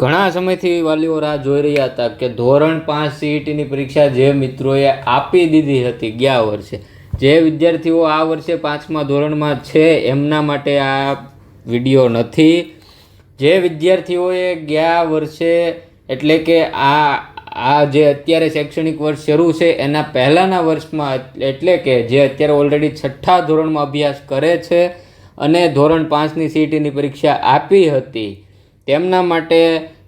ઘણા સમયથી વાલીઓ રાહ જોઈ રહ્યા હતા કે ધોરણ પાંચ સીઈટીની પરીક્ષા જે મિત્રોએ આપી દીધી હતી ગયા વર્ષે. જે વિદ્યાર્થીઓ આ વર્ષે પાંચમા ધોરણમાં છે એમના માટે આ વીડિયો નથી. જે વિદ્યાર્થીઓએ ગયા વર્ષે એટલે કે આ આ જે અત્યારે શૈક્ષણિક વર્ષ શરૂ છે એના પહેલાંના વર્ષમાં એટલે કે જે અત્યારે ઓલરેડી છઠ્ઠા ધોરણમાં અભ્યાસ કરે છે અને ધોરણ પાંચની સીઈટીની પરીક્ષા આપી હતી. તેમના માટે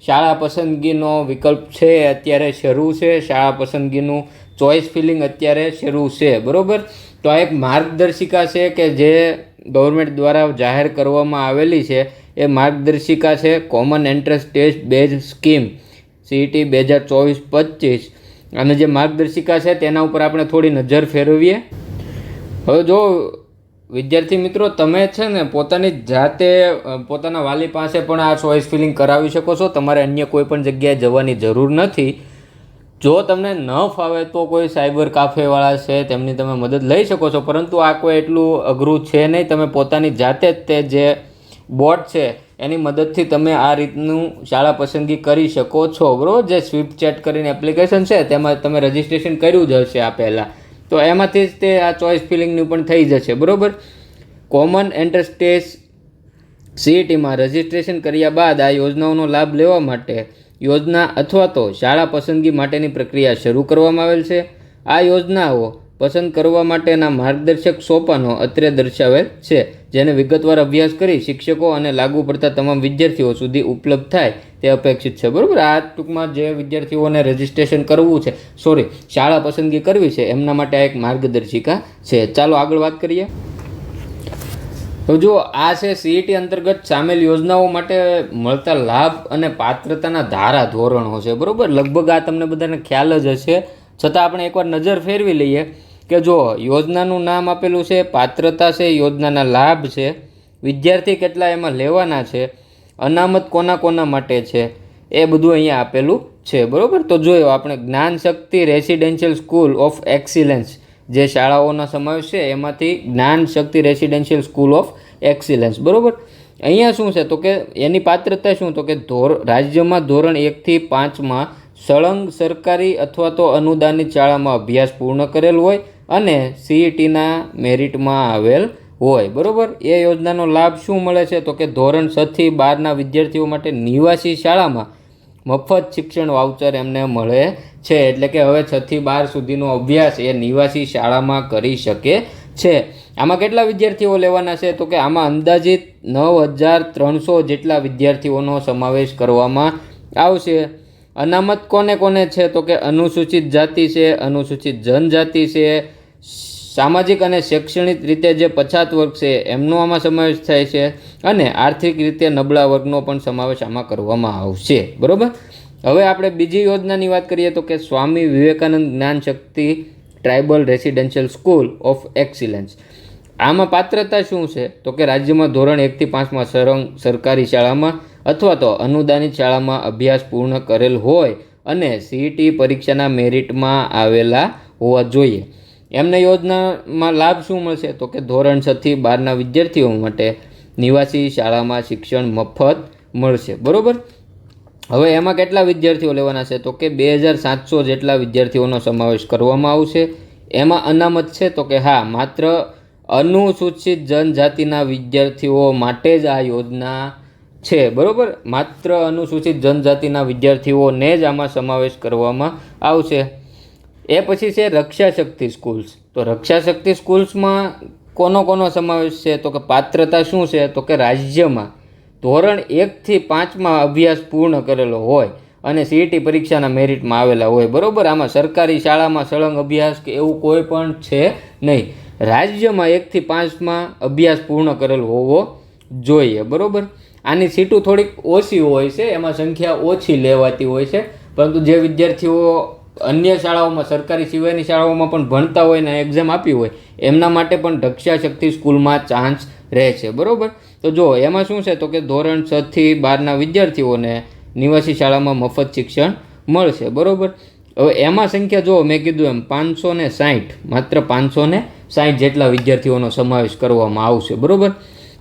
શાળા પસંદગીનો વિકલ્પ છે, અત્યારે શરૂ છે. શાળા પસંદગીનું ચોઇસ ફિલિંગ અત્યારે શરૂ છે, બરાબર? તો આ એક માર્ગદર્શિકા છે કે જે ગવર્મેન્ટ દ્વારા જાહેર કરવામાં આવેલી છે. એ માર્ગદર્શિકા છે common entrance test base scheme, CET બે હજાર ચોવીસ પચીસ. અને જે માર્ગદર્શિકા છે તેના ઉપર આપણે થોડી નજર ફેરવીએ. હવે જો વિદ્યાર્થી મિત્રો, તમે છે ને પોતાની જાતે પોતાના વાલી પાસે પણ આ ચોઇસ ફિલિંગ કરાવી શકો છો. તમારે અન્ય કોઈ પણ જગ્યાએ જવાની જરૂર નથી. જો તમને ન ફાવે તો કોઈ સાયબર કાફેવાળા છે, તેમની તમે મદદ લઈ શકો છો. પરંતુ આ કોઈ એટલું અઘરું છે નહીં. તમે પોતાની જાતે જ તે જે બોટ છે, એની મદદથી તમે આ રીતનું શાળા પસંદગી કરી શકો છો. બરાબર? જે સ્વીપ ચેટ કરીને એપ્લિકેશન છે, તેમાં તમે રજિસ્ટ્રેશન કર્યું જ હશે આ પહેલાં. તો એમાંથી જ તે આ ચોઇસ ફિલિંગનું પણ થઈ જશે, બરાબર? કોમન એન્ટ્રન્સ ટેસ્ટ સીઈટીમાં રજિસ્ટ્રેશન કર્યા બાદ આ યોજનાઓનો લાભ લેવા માટે યોજના અથવા તો શાળા પસંદગી માટેની પ્રક્રિયા શરૂ કરવામાં આવેલ છે. આ યોજનાઓ પસંદ કરવા માટેના માર્ગદર્શક સોપાનો અત્રે દર્શાવેલ છે, જેને વિગતવાર અભ્યાસ કરી શિક્ષકો અને લાગુ પડતા તમામ વિદ્યાર્થીઓ સુધી ઉપલબ્ધ થાય તે અપેક્ષિત છે, બરાબર? આ ટૂંકમાં જે વિદ્યાર્થીઓને રજિસ્ટ્રેશન કરવું છે સોરી શાળા પસંદગી કરવી છે, એમના માટે આ એક માર્ગદર્શિકા છે. ચાલો આગળ વાત કરીએ. તો જો આ છે સીઈટી અંતર્ગત સામેલ યોજનાઓ માટે મળતા લાભ અને પાત્રતાના ધારા ધોરણો છે, બરાબર? લગભગ આ તમને બધાને ખ્યાલ જ હશે. છતાં આપણે એકવાર નજર ફેરવી લઈએ કે જો યોજનાનું નામ આપેલું છે, પાત્રતા છે, યોજનાના લાભ છે. વિદ્યાર્થી કેટલા એમાં લેવાના છે? અનામત કોના કોના માટે છે? એ બધું અહીંયા આપેલું છે, બરાબર? તો જોયો, આપણે Gyan Shakti residential school of excellence જે શાળાઓનો સમાવેશ છે, એમાંથી Gyan Shakti residential school of excellence, બરાબર? અહીંયા શું છે? તો કે એની પાત્રતા શું? તો કે ધોર, રાજ્યમાં ધોરણ એકથી પાંચમાં સળંગ સરકારી અથવા તો અનુદાનિત શાળામાં અભ્યાસ પૂર્ણ કરેલ હોય અને સીઈટીના મેરિટમાં આવેલ હોય, બરાબર? એ યોજનાનો લાભ શું મળે છે? તો કે ધોરણ છથી બારના વિદ્યાર્થીઓ માટે નિવાસી શાળામાં મફત શિક્ષણ વાઉચર એમને મળે છે. એટલે કે હવે છથી બાર સુધીનો અભ્યાસ એ નિવાસી શાળામાં કરી શકે છે. આમાં કેટલા વિદ્યાર્થીઓ લેવાના છે? તો કે આમાં અંદાજિત નવ હજાર ત્રણસો જેટલા વિદ્યાર્થીઓનો સમાવેશ કરવામાં આવશે. અનામત કોને કોને છે? તો કે અનુસૂચિત જાતિ છે, અનુસૂચિત જનજાતિ છે સામાજિક અને શૈક્ષણિક રીતે જે પછાત વર્ગ છે, એમનો આમાં સમાવેશ થાય છે અને આર્થિક રીતે નબળા વર્ગનો પણ સમાવેશ આમાં કરવામાં આવશે. બરાબર? હવે આપણે બીજી યોજનાની વાત કરીએ તો કે Swami Vivekananda Gyan Shakti tribal residential school of excellence. આમાં પાત્રતા શું છે? તો કે રાજ્યમાં ધોરણ એકથી પાંચમાં સરંગ સરકારી શાળામાં અથવા તો અનુદાનિત શાળામાં અભ્યાસ પૂર્ણ કરેલ હોય અને સીઈટી પરીક્ષાના મેરિટમાં આવેલા હોવા જોઈએ. એમને યોજનામાં લાભ શું મળશે? તો કે ધોરણ છથી બારના વિદ્યાર્થીઓ માટે નિવાસી શાળામાં શિક્ષણ મફત મળશે. બરાબર? હવે એમાં કેટલા વિદ્યાર્થીઓ લેવાના છે? તો કે બે હજાર સાતસો જેટલા વિદ્યાર્થીઓનો સમાવેશ કરવામાં આવશે. એમાં અનામત છે? તો કે હા, માત્ર અનુસૂચિત જનજાતિના વિદ્યાર્થીઓ માટે જ આ યોજના છે. બરાબર? માત્ર અનુસૂચિત જનજાતિના વિદ્યાર્થીઓને જ આમાં સમાવેશ કરવામાં આવશે. એ પછી છે રક્ષા શક્તિ સ્કૂલ્સ. તો રક્ષા શક્તિ સ્કૂલ્સમાં કોનો કોનો સમાવેશ છે? તો કે પાત્રતા શું છે? તો કે રાજ્યમાં. ધોરણ એકથી પાંચમાં અભ્યાસ પૂર્ણ કરેલો હોય અને સીઈટી પરીક્ષાના મેરિટમાં આવેલા હોય, બરાબર? આમાં સરકારી શાળામાં સળંગ અભ્યાસ કે એવું કોઈ પણ છે નહીં. રાજ્યમાં એકથી પાંચમાં અભ્યાસ પૂર્ણ કરેલો હોવો જોઈએ, બરાબર? આની સીટો થોડીક ઓછી હોય છે, એમાં સંખ્યા ઓછી લેવાતી હોય છે. પરંતુ જે વિદ્યાર્થીઓ અન્ય શાળાઓમાં, સરકારી સિવાયની શાળાઓમાં પણ ભણતા હોય ને એક્ઝામ આપી હોય, એમના માટે પણ ઢક્ષા શક્તિ સ્કૂલમાં ચાન્સ રહે છે. બરાબર? તો જો, એમાં શું છે? તો કે ધોરણ છથી બારના વિદ્યાર્થીઓને નિવાસી શાળામાં મફત શિક્ષણ મળશે. બરાબર? હવે એમાં સંખ્યા જો મેં કીધું એમ પાંચસો ને સાહીઠ માત્ર પાંચસો ને સાઠ જેટલા વિદ્યાર્થીઓનો સમાવેશ કરવામાં આવશે. બરાબર?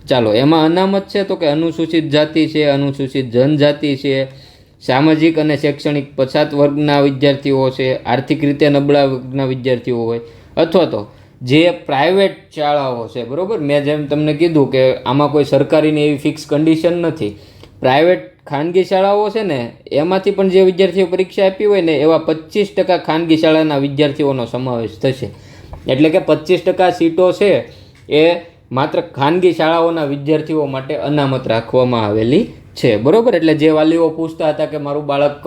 ચાલો, એમાં અનામત છે તો કે અનુસૂચિત જાતિ છે, અનુસૂચિત જનજાતિ છે સામાજિક અને શૈક્ષણિક પછાત વર્ગના વિદ્યાર્થીઓ છે, આર્થિક રીતે નબળા વર્ગના વિદ્યાર્થીઓ હોય, અથવા તો જે પ્રાઇવેટ શાળાઓ છે, બરાબર? મેં જેમ તમને કીધું કે આમાં કોઈ સરકારીની એવી ફિક્સ કન્ડિશન નથી. પ્રાઇવેટ ખાનગી શાળાઓ છે ને, એમાંથી પણ જે વિદ્યાર્થીઓ પરીક્ષા આપી હોય ને, એવા પચીસ ટકા ખાનગી શાળાના વિદ્યાર્થીઓનો સમાવેશ થશે. એટલે કે પચીસ ટકા સીટો છે એ માત્ર ખાનગી શાળાઓના વિદ્યાર્થીઓ માટે અનામત રાખવામાં આવેલી છે, બરાબર? એટલે જે વાલીઓ પૂછતા હતા કે મારું બાળક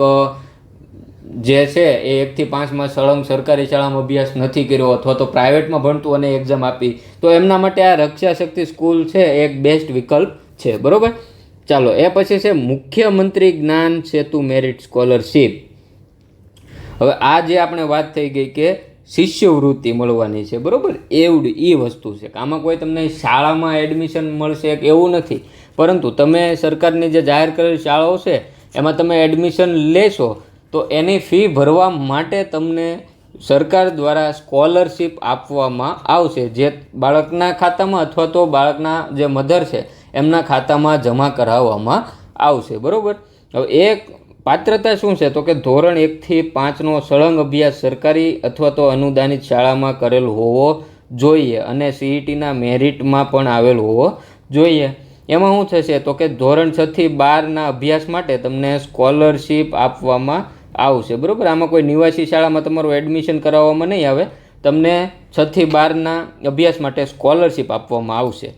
જે છે એ એકથી પાંચમાં સળંગ સરકારી શાળામાં અભ્યાસ નથી કર્યો અથવા તો પ્રાઇવેટમાં ભણતું અને એક્ઝામ આપી, તો એમના માટે આ રક્ષા શક્તિ સ્કૂલ છે એક બેસ્ટ વિકલ્પ છે, બરાબર? ચાલો, એ પછી છે મુખ્યમંત્રી જ્ઞાન સેતુ મેરિટ સ્કોલરશીપ હવે આ જે આપણે વાત થઈ ગઈ કે શિષ્યવૃત્તિ મળવાની છે, બરાબર? એવડી એ વસ્તુ છે કે આમાં કોઈ તમને શાળામાં એડમિશન મળશે એવું નથી. પરંતુ તમે સરકારની જે જાહેર કરેલી શાળાઓ છે, એમાં તમે એડમિશન લેશો, તો એની ફી ભરવા માટે તમને સરકાર દ્વારા સ્કોલરશિપ આપવામાં આવશે. જે બાળકના ખાતામાં અથવા તો બાળકના જે મધર છે, એમના ખાતામાં જમા કરાવવામાં આવશે. બરાબર? હવે એક પાત્રતા શું છે? તો કે ધોરણ એકથી પાંચનો સળંગ અભ્યાસ સરકારી અથવા તો અનુદાનિત શાળામાં કરેલ હોવો જોઈએ અને સીઈટીના મેરિટમાં પણ આવેલ હોવો જોઈએ. એમાં શું થશે? તો કે ધોરણ છથી બારના અભ્યાસ માટે તમને સ્કોલરશિપ આપવામાં આવશે. બરાબર? આમાં કોઈ નિવાસી શાળામાં તમારું એડમિશન કરાવવામાં નહીં આવે. તમને છથી બારના અભ્યાસ માટે સ્કોલરશીપ આપવામાં આવશે.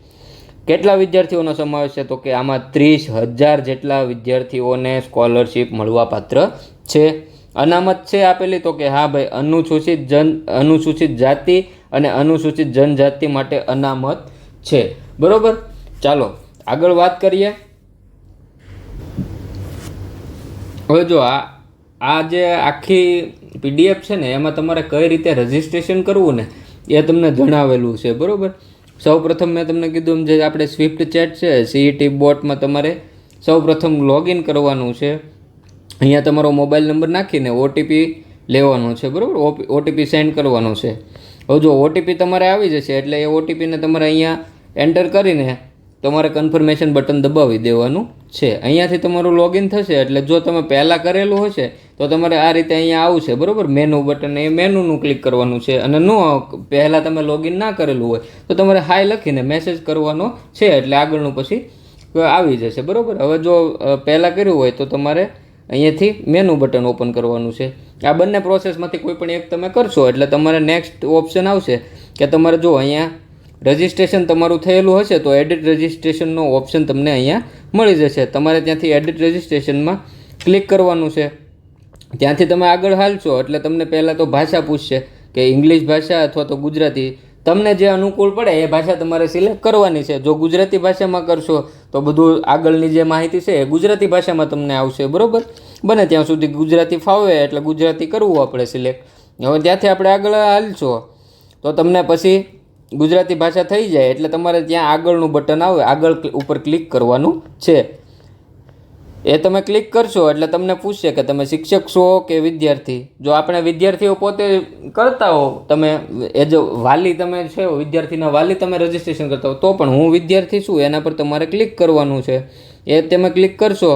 કેટલા વિદ્યાર્થીઓનો સમાવેશ છે? તો કે આમાં ત્રીસ હજાર જેટલા વિદ્યાર્થીઓને સ્કોલરશિપ મળવાપાત્ર છે. અનામત છે આપેલી? તો કે હા ભાઈ, અનુસૂચિત જન, અનુસૂચિત જાતિ અને અનુસૂચિત જનજાતિ માટે અનામત છે. બરાબર? ચાલો. આગળ વાત કરીએ. હવે જો આ આ જે આખી પીડીએફ છે ને, એમાં તમારે કઈ રીતે રજિસ્ટ્રેશન કરવું ને, એ તમને જણાવેલું છે, બરાબર? સૌ પ્રથમ મેં તમને કીધું એમ જે આપણે સ્વિફ્ટ ચેટ છે સીઈટી બોટમાં તમારે સૌ પ્રથમ લોગિન કરવાનું છે. અહીંયા તમારો મોબાઈલ નંબર નાખીને ઓટીપી લેવાનો છે, બરાબર? ઓટીપી સેન્ડ કરવાનો છે. હવે જો ઓટીપી તમારે આવી જશે, એટલે એ ઓટીપીને તમારે અહીંયા એન્ટર કરીને તમારે કન્ફર્મેશન બટન દબાવી દેવાનું છે. અહીંયાથી તમારું લોગિન થશે, એટલે જો તમે પહેલાં કરેલું હશે, તો તમારે આ રીતે અહીંયા આવશે, બરાબર? મેનુ બટન એ મેનુનું ક્લિક કરવાનું છે. અને નો, પહેલાં તમે લોગિન ના કરેલું હોય, તો તમારે હાય લખીને મેસેજ કરવાનો છે, એટલે આગળનું પછી આવી જશે, બરાબર? હવે જો પહેલાં કર્યું હોય, તો તમારે અહીંયાથી મેનુ બટન ઓપન કરવાનું છે. આ બંને પ્રોસેસમાંથી કોઈ પણ એક તમે કરશો, એટલે તમારે નેક્સ્ટ ઓપ્શન આવશે કે તમારે જો અહીંયા રજિસ્ટ્રેશન તમારું થયેલું હશે તો એડિટ રજિસ્ટ્રેશનનો ઓપ્શન તમને અહીંયા મળી જશે. તમારે ત્યાંથી એડિટ રજિસ્ટ્રેશનમાં ક્લિક કરવાનું છે. ત્યાંથી તમે આગળ હાલશો એટલે તમને પહેલાં તો ભાષા પૂછશે કે ઇંગ્લિશ ભાષા અથવા તો ગુજરાતી. તમને જે અનુકૂળ પડે એ ભાષા તમારે સિલેક્ટ કરવાની છે. જો ગુજરાતી ભાષામાં કરશો તો બધું આગળની જે માહિતી છે એ ગુજરાતી ભાષામાં તમને આવશે, બરાબર? બને ત્યાં સુધી ગુજરાતી ફાવે એટલે ગુજરાતી કરવું આપણે સિલેક્ટ હવે ત્યાંથી આપણે આગળ હાલશો તો તમને પછી ગુજરાતી ભાષા થઈ જાય એટલે તમારે ત્યાં આગળનું બટન આવે, આગળ ઉપર ક્લિક કરવાનું છે. એ તમે ક્લિક કરશો એટલે તમને પૂછશે કે તમે શિક્ષક છો કે વિદ્યાર્થી? જો આપણે વિદ્યાર્થીઓ પોતે કરતા હો, તમે એ જો વાલી તમે છે વિદ્યાર્થીના વાલી તમે રજિસ્ટ્રેશન કરતા હો, તો પણ હું વિદ્યાર્થી છું, એના પર તમારે ક્લિક કરવાનું છે. એ તમે ક્લિક કરશો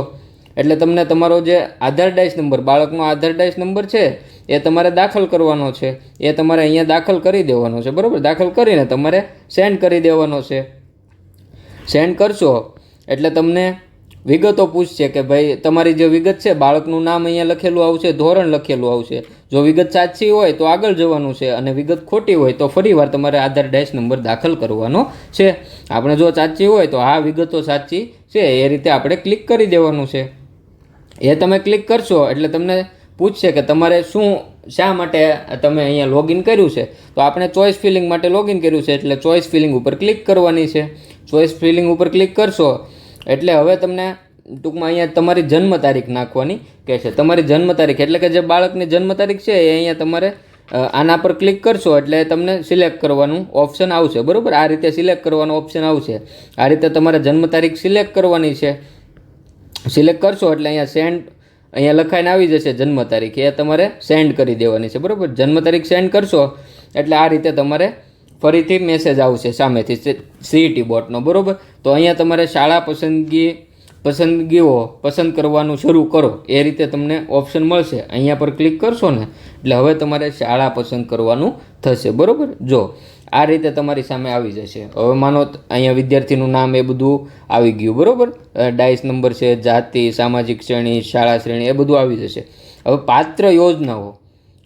એટલે તમને તમારો જે આધાર ડાઇસ નંબર, બાળકનો આધાર ડાઇસ નંબર છે એ તમારે દાખલ કરવાનો છે. એ તમારે અહીંયા દાખલ કરી દેવાનો છે. બરાબર? દાખલ કરીને તમારે સેન્ડ કરી દેવાનો છે. સેન્ડ કરશો એટલે તમને વિગતો પૂછશે કે ભાઈ તમારી જે વિગત છે, બાળકનું નામ અહીંયા લખેલું આવશે, ધોરણ લખેલું આવશે. જો વિગત સાચી હોય તો આગળ જવાનું છે અને વિગત ખોટી હોય તો ફરીવાર તમારે આધાર ડેશ નંબર દાખલ કરવાનો છે. આપણે જો સાચી હોય તો આ વિગતો સાચી છે. એ રીતે આપણે ક્લિક કરી દેવાનું છે. એ તમે ક્લિક કરશો એટલે તમને પૂછશે કે તમારે શું, શા માટે તમે અહીંયા લોગિન કર્યું છે? તો આપણે ચોઇસ ફિલિંગ માટે લોગિન કર્યું છે, એટલે ચોઇસ ફિલિંગ ઉપર ક્લિક કરવાની છે. ચોઇસ ફિલિંગ ઉપર ક્લિક કરશો, એટલે હવે તમને ટૂંકમાં અહીંયા તમારી જન્મ તારીખ નાખવાની કહેશે. તમારી જન્મ તારીખ, એટલે કે જે બાળકની જન્મ તારીખ છે, એ અહીંયા તમારે આના પર ક્લિક કરશો, એટલે તમને સિલેક્ટ કરવાનું ઓપ્શન આવશે. બરાબર? આ રીતે સિલેક્ટ કરવાનું ઓપ્શન આવશે. આ રીતે તમારે જન્મ તારીખ સિલેક્ટ કરવાની છે. સિલેક્ટ કરશો, એટલે અહીંયા સેન્ડ અહીંયા લખાઈને આવી જશે જન્મ તારીખ. એ તમારે સેન્ડ કરી દેવાની છે. બરાબર? જન્મ તારીખ સેન્ડ કરશો એટલે આ રીતે તમારે ફરીથી મેસેજ આવશે સામેથી સીઈટી બોટનો બરાબર? તો અહીંયા તમારે શાળા પસંદગી, પસંદગીઓ પસંદ કરવાનું શરૂ કરો. એ રીતે તમને ઓપ્શન મળશે. અહીંયા પર ક્લિક કરશો ને, એટલે હવે તમારે શાળા પસંદ કરવાનું થશે. બરાબર? જો આ રીતે તમારી સામે આવી જશે. હવે માનો અહીંયા વિદ્યાર્થીનું નામ એ બધું આવી ગયું, બરાબર? ડાઇસ નંબર છે, જાતિ, સામાજિક શ્રેણી, શાળા શ્રેણી, એ બધું આવી જશે. હવે પાત્ર યોજનાઓ.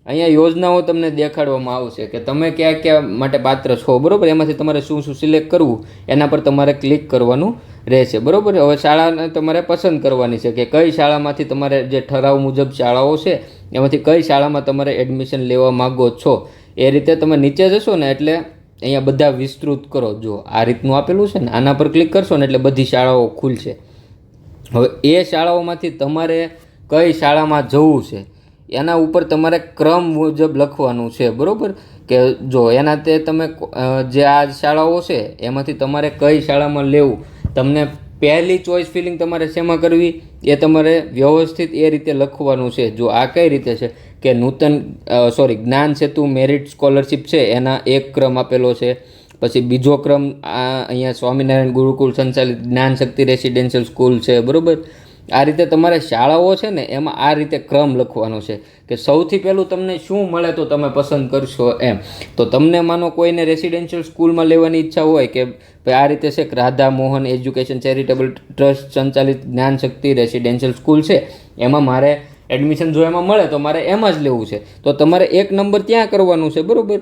અહીંયા યોજનાઓ તમને દેખાડવામાં આવશે કે તમે કયા કયા માટે પાત્ર છો, બરાબર? એમાંથી તમારે શું શું સિલેક્ટ કરવું, એના પર તમારે ક્લિક કરવાનું રહેશે, બરાબર? હવે શાળાને તમારે પસંદ કરવાની છે કે કઈ શાળામાંથી તમારે જે ઠરાવ મુજબ શાળાઓ છે, એમાંથી કઈ શાળામાં તમારે એડમિશન લેવા માગો છો? એ રીતે તમે નીચે જશો ને એટલે અહીંયા બધા વિસ્તૃત કરો. જો આ રીતનું આપેલું છે ને, આના પર ક્લિક કરશો ને એટલે બધી શાળાઓ ખુલશે. હવે એ શાળાઓમાંથી તમારે કઈ શાળામાં જવું છે, એના ઉપર તમારે ક્રમ મુજબ લખવાનું છે, બરાબર? કે જો એના તે તમે જે આ શાળાઓ છે, એમાંથી તમારે કઈ શાળામાં લેવું, તમને પહેલી ચોઈસ ફિલિંગ તમારે શેમાં કરવી? એ તમારે વ્યવસ્થિત એ રીતે લખવાનું છે. જો આ કઈ રીતે છે કે નૂતન સોરી જ્ઞાન સેતુ મેરિટ સ્કોલરશિપ છે, એના એક ક્રમ આપેલો છે. પછી બીજો ક્રમ આ અહીંયા સ્વામિનારાયણ ગુરુકુળ સંચાલિત જ્ઞાન શક્તિ રેસિડેન્શિયલ સ્કૂલ છે, બરાબર? આ રીતે તમારે શાળાઓ છે ને, એમાં આ રીતે ક્રમ લખવાનો છે કે સૌથી પહેલું તમને શું મળે તો તમે પસંદ કરશો એમ. તો તમને માનો કોઈને રેસિડેન્શિયલ સ્કૂલમાં લેવાની ઈચ્છા હોય કે આ રીતે છે Radha Mohan education charitable trust સંચાલિત જ્ઞાન શક્તિ રેસિડેન્શિયલ સ્કૂલ છે. એમાં મારે એડમિશન જો એમાં મળે તો મારે એમાં જ લેવું છે. તો તમારે એક નંબર ત્યાં કરવાનું છે, બરાબર?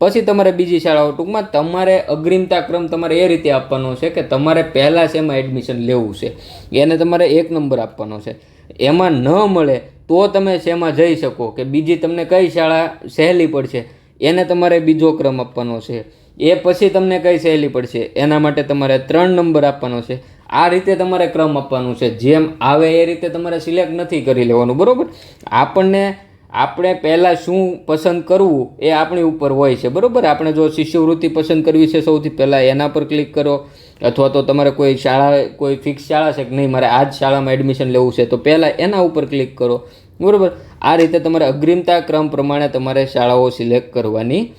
પછી તમારે બીજી શાળાઓ ટૂંકમાં તમારે અગ્રિમતા ક્રમ તમારે એ રીતે આપવાનો છે કે તમારે પહેલાં શેમાં એડમિશન લેવું છે. એને તમારે એક નંબર આપવાનો છે. એમાં ન મળે તો તમે શેમાં જઈ શકો કે બીજી તમને કઈ શાળા સહેલી પડશે, એને તમારે બીજો ક્રમ આપવાનો છે. એ પછી તમને કઈ સહેલી પડશે? એના માટે તમારે ત્રણ નંબર આપવાનો છે. આ રીતે તમારે ક્રમ આપવાનું છે. જેમ આવે એ રીતે તમારે સિલેક્ટ નથી કરી લેવાનું, બરાબર? આપણને, આપણે પહેલાં શું પસંદ કરવું એ આપણી ઉપર હોય છે, બરાબર? આપણે જો શિષ્યવૃત્તિ પસંદ કરવી છે સૌથી પહેલાં એના પર ક્લિક કરો. અથવા તો તમારે કોઈ શાળા, કોઈ ફિક્સ શાળા છે કે નહીં? મારે આ જ શાળામાં એડમિશન લેવું છે, તો પહેલાં એના ઉપર ક્લિક કરો, બરાબર? આ રીતે તમારે અગ્રિમતા ક્રમ પ્રમાણે તમારે શાળાઓ સિલેક્ટ કરવાની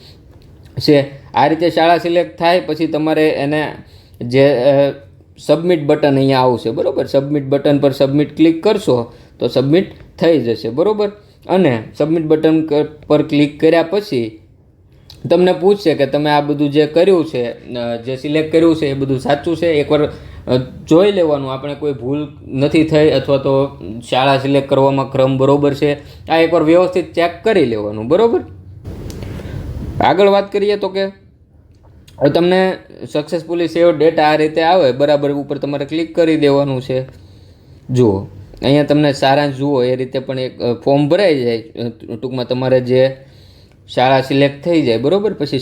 છે. આ રીતે શાળા સિલેક્ટ થાય, પછી તમારે એને જે સબમિટ બટન અહીંયા આવશે, બરાબર? સબમિટ બટન પર સબમિટ ક્લિક કરશો, તો સબમિટ થઈ જશે, બરાબર? અને સબમિટ બટન પર ક્લિક કર્યા પછી તમને પૂછશે કે તમે આ બધું જે કર્યું છે જે સિલેક્ટ કર્યું છે, એ બધું સાચું છે? એકવાર જોઈ લેવાનું. આપણે કોઈ ભૂલ નથી થઈ, અથવા તો શાળા સિલેક્ટ કરવામાં ક્રમ બરોબર છે. આ એકવાર વ્યવસ્થિત ચેક કરી લેવાનું, બરોબર? આગળ વાત કરીએ તો કે તમને સક્સેસફુલી સેવ ડેટા આ રીતે આવે, બરાબર, ઉપર તમારે ક્લિક કરી દેવાનું છે. જુઓ, અહીંયા તમને સારાંશ જુઓ, એ રીતે પણ એક ફોર્મ ભરાઈ જાય ટૂંકમાં તમારે જે શાળા સિલેક્ટ થઈ જાય, બરાબર, પછી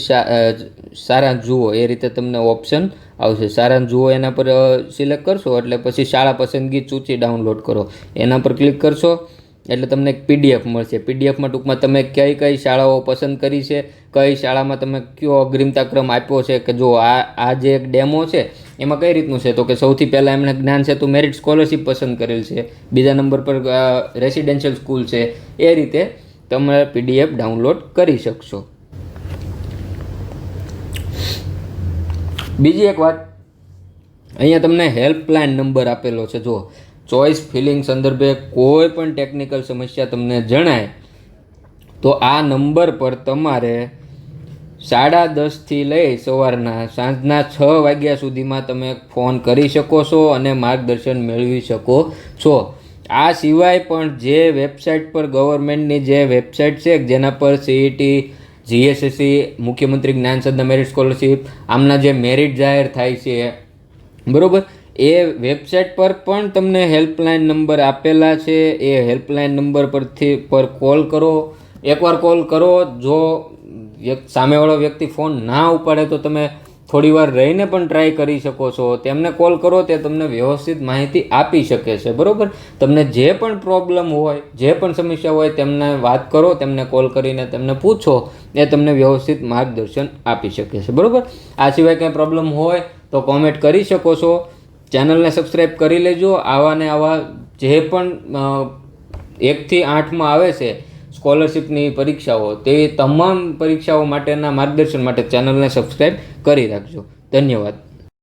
સારાંશ જુઓ, એ રીતે તમને ઓપ્શન આવશે. સારાંશ જુઓ, એના પર સિલેક્ટ કરશો, એટલે પછી શાળા પસંદગી સૂચિ ડાઉનલોડ કરો. એના પર ક્લિક કરશો એટલે તમને એક પીડીએફ મળશે. પીડીએફમાં ટૂંકમાં તમે કઈ કઈ શાળાઓ પસંદ કરી છે, કઈ શાળામાં તમે કયો અગ્રિમતાક્રમ આપ્યો છે કે જો આ આ જે એક ડેમો છે, એમાં કઈ રીતનું છે? તો કે સૌથી પહેલાં એમણે જ્ઞાન સેતુ મેરિટ સ્કોલરશિપ પસંદ કરેલ છે. બીજા નંબર પર રેસિડેન્શિયલ સ્કૂલ છે. એ રીતે તમે પીડીએફ ડાઉનલોડ કરી શકશો. બીજી એક વાત. અહીંયા તમને હેલ્પલાઇન નંબર આપેલો છે. જો ચોઇસ ફિલિંગ સંદર્ભે કોઈ પણ ટેકનિકલ સમસ્યા તમને જણાય, તો આ નંબર પર તમારે સાડા દસથી લઈ સવારના સાંજના છ વાગ્યા સુધીમાં તમે ફોન કરી શકો છો અને માર્ગદર્શન મેળવી શકો છો. આ સિવાય પણ જે વેબસાઇટ પર ગવર્મેન્ટની જે વેબસાઇટ છે, જેના પર સીઈટી જીએસએસસી મુખ્યમંત્રી જ્ઞાન સાધના મેરિટ સ્કોલરશિપ આમના જે મેરિટ જાહેર થાય છે, બરોબર? એ વેબસાઇટ પર પણ તમને હેલ્પલાઇન નંબર આપેલા છે. એ હેલ્પલાઇન નંબર પરથી પર કોલ કરો. એકવાર કોલ કરો, જો સામેવાળો વ્યક્તિ ફોન ના ઉપાડે તો તમે થોડી વાર રહીને પણ ટ્રાય કરી શકો છો. તેમને કોલ કરો, તે તમને વ્યવસ્થિત માહિતી આપી શકે છે. બરાબર? તમને જે પણ પ્રોબ્લેમ હોય, જે પણ સમસ્યા હોય, તેમને વાત કરો, તેમને કોલ કરીને તેમને પૂછો, એ તમને વ્યવસ્થિત માર્ગદર્શન આપી શકે છે. બરાબર? આ સિવાય કંઈ પ્રોબ્લેમ હોય તો કોમેન્ટ કરી શકો છો. ચેનલને સબસ્ક્રાઈબ કરી લેજો. આવા ને આવા જે પણ એકથી આઠમાં આવે છે સ્કોલરશિપની પરીક્ષાઓ, તે તમામ પરીક્ષાઓ માટેના માર્ગદર્શન માટે ચેનલને સબસ્ક્રાઈબ કરી રાખજો. ધન્યવાદ.